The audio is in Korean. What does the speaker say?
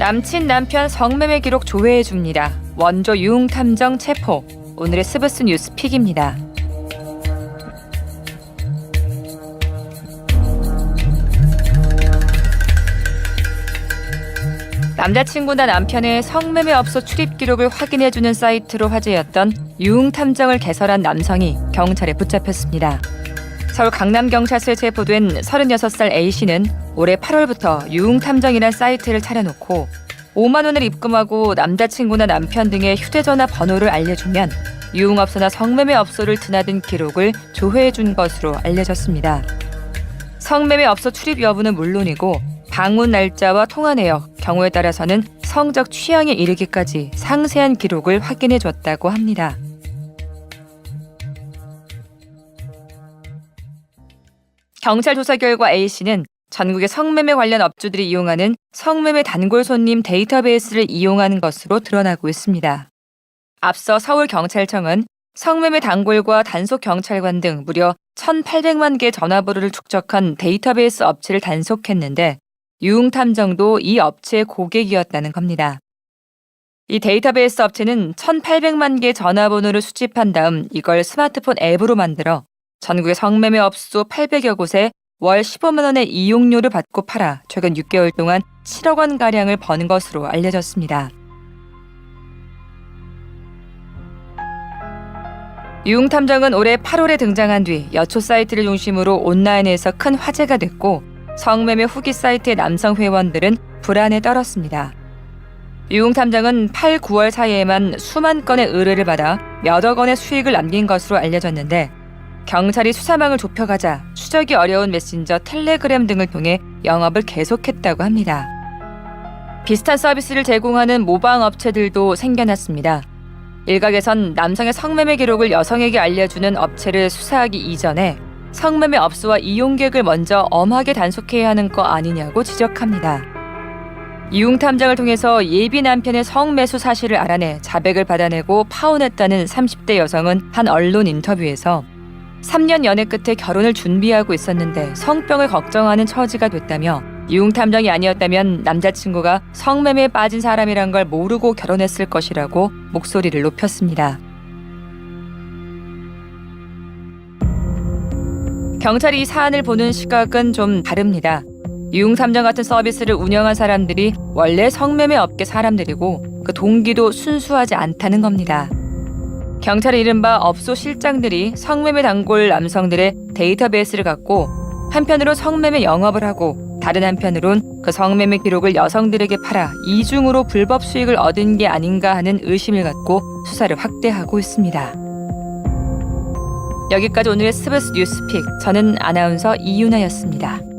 남친 남편 성매매 기록 조회해 줍니다. 원조 유흥 탐정 체포. 오늘의 스브스 뉴스 픽입니다. 남자친구나 남편의 성매매 업소 출입 기록을 확인해 주는 사이트로 화제였던 유흥 탐정을 개설한 남성이 경찰에 붙잡혔습니다. 서울 강남경찰서에 체포된 36살 A씨는 올해 8월부터 유흥탐정이란 사이트를 차려놓고 5만 원을 입금하고 남자친구나 남편 등의 휴대전화 번호를 알려주면 유흥업소나 성매매 업소를 드나든 기록을 조회해준 것으로 알려졌습니다. 성매매 업소 출입 여부는 물론이고 방문 날짜와 통화 내역, 경우에 따라서는 성적 취향에 이르기까지 상세한 기록을 확인해줬다고 합니다. 경찰 조사 결과 A씨는 전국의 성매매 관련 업주들이 이용하는 성매매 단골 손님 데이터베이스를 이용하는 것으로 드러나고 있습니다. 앞서 서울경찰청은 성매매 단골과 단속 경찰관 등 무려 1,800만 개 전화번호를 축적한 데이터베이스 업체를 단속했는데 유흥탐정도 이 업체의 고객이었다는 겁니다. 이 데이터베이스 업체는 1,800만 개 전화번호를 수집한 다음 이걸 스마트폰 앱으로 만들어 전국의 성매매 업소 800여 곳에 월 15만 원의 이용료를 받고 팔아 최근 6개월 동안 7억 원 가량을 버는 것으로 알려졌습니다. 유흥탐정은 올해 8월에 등장한 뒤 여초 사이트를 중심으로 온라인에서 큰 화제가 됐고 성매매 후기 사이트의 남성 회원들은 불안에 떨었습니다. 유흥탐정은 8, 9월 사이에만 수만 건의 의뢰를 받아 몇억 원의 수익을 남긴 것으로 알려졌는데 경찰이 수사망을 좁혀가자 추적이 어려운 메신저 텔레그램 등을 통해 영업을 계속했다고 합니다. 비슷한 서비스를 제공하는 모방 업체들도 생겨났습니다. 일각에선 남성의 성매매 기록을 여성에게 알려주는 업체를 수사하기 이전에 성매매 업소와 이용객을 먼저 엄하게 단속해야 하는 거 아니냐고 지적합니다. 이용 탐정을 통해서 예비 남편의 성매수 사실을 알아내 자백을 받아내고 파혼했다는 30대 여성은 한 언론 인터뷰에서 3년 연애 끝에 결혼을 준비하고 있었는데 성병을 걱정하는 처지가 됐다며 유흥탐정이 아니었다면 남자친구가 성매매에 빠진 사람이란 걸 모르고 결혼했을 것이라고 목소리를 높였습니다. 경찰이 이 사안을 보는 시각은 좀 다릅니다. 유흥탐정 같은 서비스를 운영한 사람들이 원래 성매매 업계 사람들이고 그 동기도 순수하지 않다는 겁니다. 경찰의 이른바 업소 실장들이 성매매 단골 남성들의 데이터베이스를 갖고 한편으로 성매매 영업을 하고 다른 한편으론 그 성매매 기록을 여성들에게 팔아 이중으로 불법 수익을 얻은 게 아닌가 하는 의심을 갖고 수사를 확대하고 있습니다. 여기까지 오늘의 스브스 뉴스픽. 저는 아나운서 이윤아였습니다.